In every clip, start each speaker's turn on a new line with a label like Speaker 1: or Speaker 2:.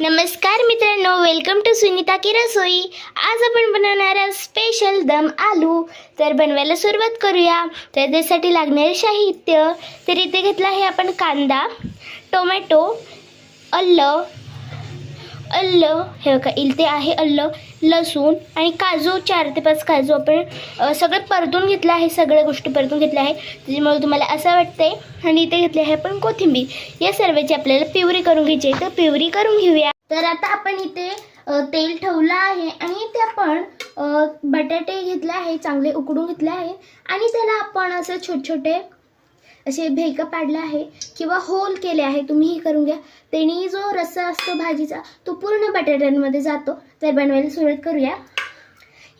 Speaker 1: नमस्कार मित्रांनो welcome to Sunita की रसोई. आज आपण बनवणार आहोत स्पेशल दम आलू. तर बनवायला सुरुवात करूया. तर त्यासाठी लागणारे साहित्य तर इथे घेतलं आहे आपण कांदा टोमॅटो अल्लं अल्ल हे बघा इलते आहे अल्ल लसूण आणि काजू चार ते पाच काजू आपण सगळं परतून घेतलं आहे सगळ्या गोष्टी परतून घेतल्या आहे. त्याच्यामुळे तुम्हाला असं वाटतंय आणि इथे घेतले आहे आपण कोथिंबीर. या सर्वची आपल्याला पिवरी करून घ्यायची आहे तर पिवरी करून घेऊया. तर आता आपण इथे तेल ठेवलं आहे आणि इथे आपण बटाटे घेतले आहे चांगले उकडून घेतले आहे. आणि त्याला आपण असं छोटे छोटे असे भेग पाडले आहे किंवा होल केले आहे तुम्हीही करून घ्या. त्याने जो रस्सा असतो भाजीचा तो पूर्ण बटाट्यांमध्ये जातो. तर बनवायला सुरुवात करूया.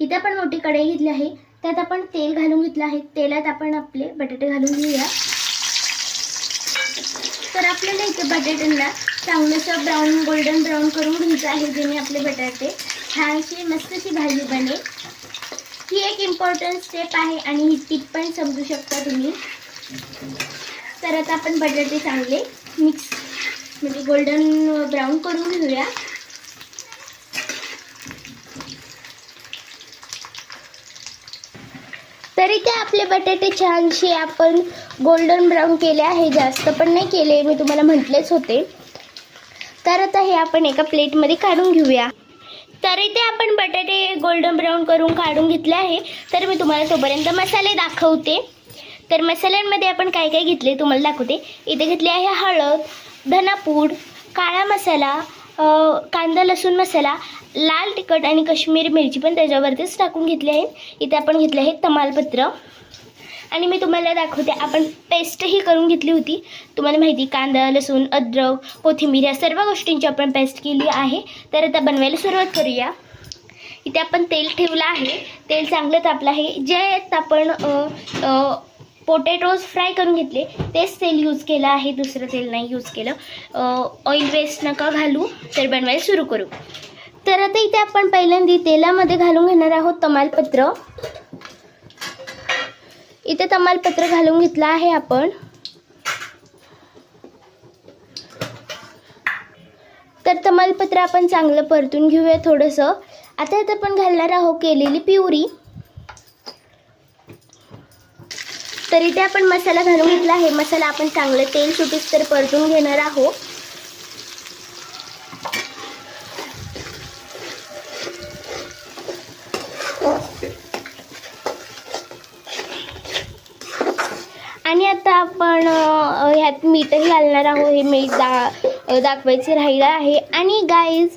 Speaker 1: इथे आपण मोठी कढई घेतली आहे. त्यात आपण तेल घालून घेतलं आहे. तेलात आपण आपले बटाटे घालून घेऊया. तर आपल्याला इथे बटाट्यांना चांगलंसं ब्राऊन गोल्डन ब्राऊन करून घ्यायचं आहे जेणे आपले बटाटे छानशी मस्तशी भाजी बनेल. ही एक इम्पॉर्टंट स्टेप आहे आणि ही टीप पण समजू शकता तुम्ही. तर आता आपण बटाटे चांगले मिक्स म्हणजे गोल्डन ब्राऊन करून घेऊया. तरी ते आपले बटाटे छानशी आपण गोल्डन ब्राऊन केले आहे. जास्त पण नाही केले मी तुम्हाला म्हटलेच होते. तर आता हे आपण एका प्लेटमध्ये काढून घेऊया. तर इथे आपण बटाटे गोल्डन ब्राऊन करून काढून घेतले आहे. तर मी तुम्हाला तोपर्यंत मसाले दाखवते. तर मसाल्यांमध्ये आपण काय काय घेतले तुम्हाला दाखवते. इथे घेतले आहे हळद धनापूड काळा मसाला कांदा लसूण मसाला लाल तिखट आणि काश्मीरी मिरची पण त्याच्यावरतीच टाकून घेतली आहे इथे आपण घेतले आहे तमालपत्र. आणि मी तुम्हाला दाखवते आपण पेस्टही करून घेतली होती. तुम्हाला माहिती कांदा लसूण अद्रक कोथिंबीर या सर्व गोष्टींची आपण पेस्ट केली आहे. तर आता बनवायला सुरुवात करूया. इथे आपण तेल ठेवलं आहे. तेल चांगलं तापलं आहे. जे आपण पोटॅटोज फ्राय करून घेतले. तेच तेल यूज केलं आहे दुसरं तेल नाही यूज केलं. ऑइल वेस्ट नका घालू तर बनवायला सुरू करू. तर आता इथे आपण पहिल्यांदा तेलामध्ये घालून घेणार आहोत तमालपत्र. इथे तमालपत्र घालून घेतलं आहे आपण. तर तमालपत्र आपण चांगलं परतून घेऊया थोडंसं. आता इथं आपण घालणार आहोत केलेली पिवरी तर इथे आपण मसाला घालून घेतला आहे. मसाला आपण चांगलं तेल सुटीस तर परतून घेणार आहोत. आणि आता आपण ह्यात मीठही घालणार आहोत. हे मीठ दा दाखवायचे राहिलं आहे. आणि गाईज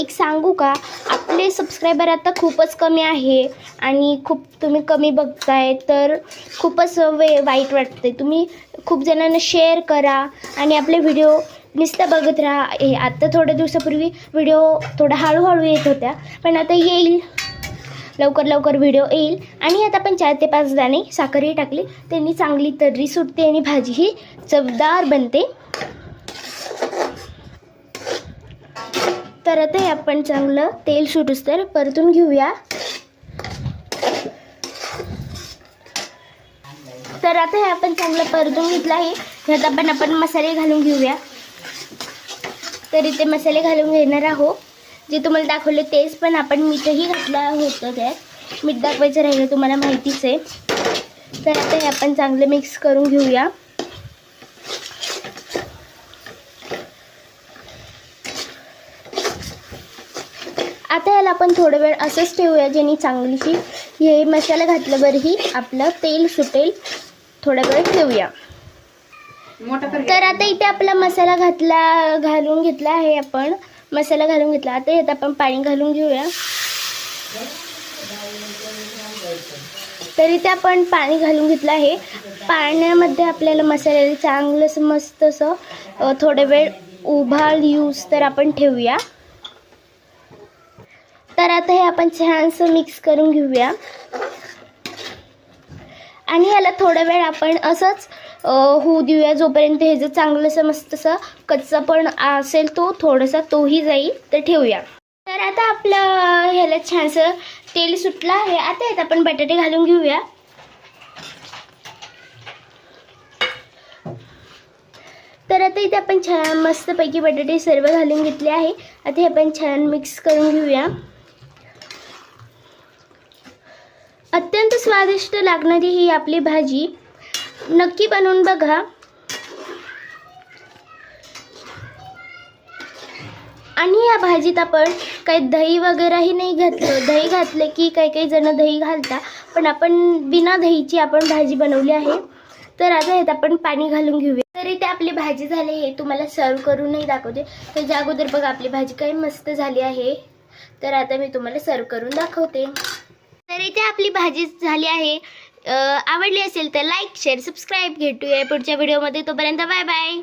Speaker 1: एक सांगू का? आपले सबस्क्रायबर आता खूपच कमी आहे. आणि खूप तुम्ही कमी बघताय तर खूपच वे वाईट वाटते तुम्ही खूप जणांना शेअर करा आणि आपले व्हिडिओ नुसतं बघत राहा. हे आत्ता थोड्या दिवसापूर्वी व्हिडिओ थोडा हळूहळू येत होत्या पण आता येईल. लवकर लवकर व्हिडिओ येईल. आणि आता आपण चार ते पाच दाणे साखरही टाकली. त्यांनी चांगली तर्री सुटते आणि भाजी ही चवदार बनते. तर आता हे आपण चांगलं तेल सुटूस तर परतून घेऊया. तर आता हे आपण चांगलं परतून घेतलं आहे. ह्यात आपण आपण मसाले घालून घेऊया. तर इथे मसाले घालून घेणार आहोत. जे तुम्हाला दाखवले तेच पण आपण मीठही घातलं होतं त्यात मीठ दाखवायचं राहिलं तुम्हाला माहितीच आहे. तर आता हे आपण चांगलं मिक्स करून घेऊया. आता याला आपण थोडं वेळ असंच ठेवूया ज्याने चांगलीशी हे मसाला घातल्यावरही आपलं तेल सुटेल. थोडा वेळ ठेवूया. तर आता इथे आपला मसाला घातला घालून घेतला आहे आपण. मसाला घालून घेतला. आता यात आपण पाणी घालून घेऊया. तर इथे आपण पाणी घालून घेतलं आहे. पाण्यामध्ये आपल्याला मसाल्याला चांगलं मस्त असं थोडा वेळ उभाळ यूज तर आपण ठेवूया. तर आता हे आपण छानसं मिक्स करून घेऊया. आणि ह्याला थोडा वेळ आपण असंच होऊ देऊया. जोपर्यंत हे जर चांगलंसं मस्त असं कच्चा पण असेल तो थोडासा तोही जाईल तर ठेवूया. तर आता आपलं ह्याला छानसं तेल सुटलं आहे. आता यात आपण बटाटे घालून घेऊया. तर आता इथे आपण छान मस्तपैकी बटाटे सर्व घालून घेतले आहे. आता हे आपण छान मिक्स करून घेऊया. अत्यंत स्वादिष्ट लागणारी ही आपली भाजी. नक्की बनवून बघा. आणि या भाजीत आपण काही दही वगैरेही नाही घातलं. दही घातले की काही काही जण दही घालता पण आपण बिना दहीची आपण भाजी बनवली आहे. तर आता ह्यात आपण पाणी घालून घेऊया. तरी ते आपली भाजी झाली हे तुम्हाला सर्व करूनही दाखवते. त्याच्या अगोदर बघा आपली भाजी काही मस्त झाली आहे. तर आता मी तुम्हाला सर्व करून दाखवते. तर इथे आपली भाजी झाली आहे. आवडली असेल तर लाईक शेअर सबस्क्राईब भेटूया पुढच्या व्हिडिओमध्ये तोपर्यंत बाय बाय